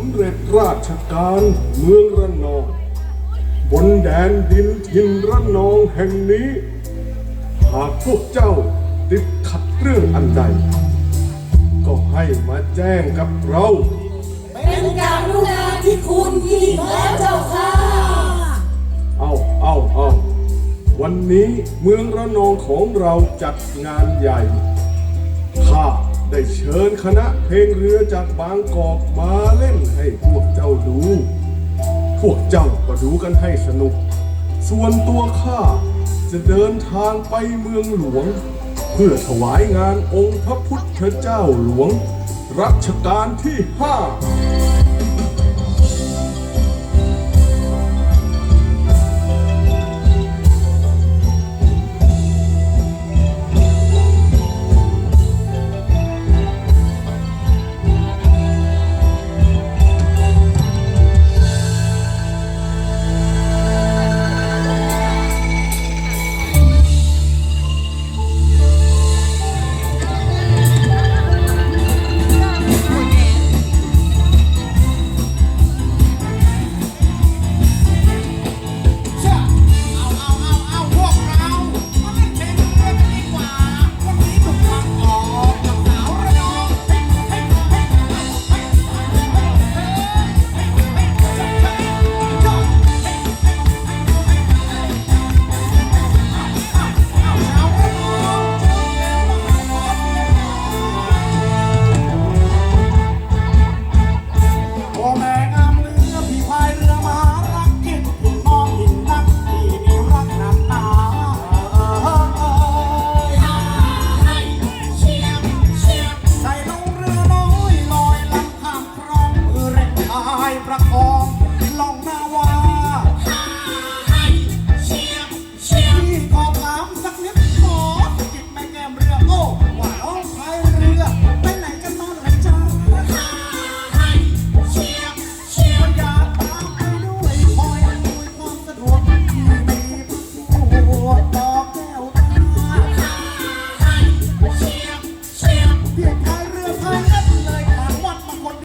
ำเร็จราชการเมืองระนอง บนแดนดินทินระนองแห่งนี้ หากพวกเจ้าติดขัดเรื่องอันใด ก็ให้มาแจ้งกับเรา เป็นการรุณาที่คุณยิ่งแล้วเจ้าค่ะ เอาเอาเอาวันนี้เมืองระนองของเราจัดงานใหญ่ข้า ได้เชิญคณะเพลงเรือจากบางกอกมาเล่นให้พวกเจ้าดู พวกเจ้าก็ดูกันให้สนุก ส่วนตัวข้าจะเดินทางไปเมืองหลวง เพื่อถวายงานองค์พระพุทธเจ้าหลวง รัชกาลที่ห้า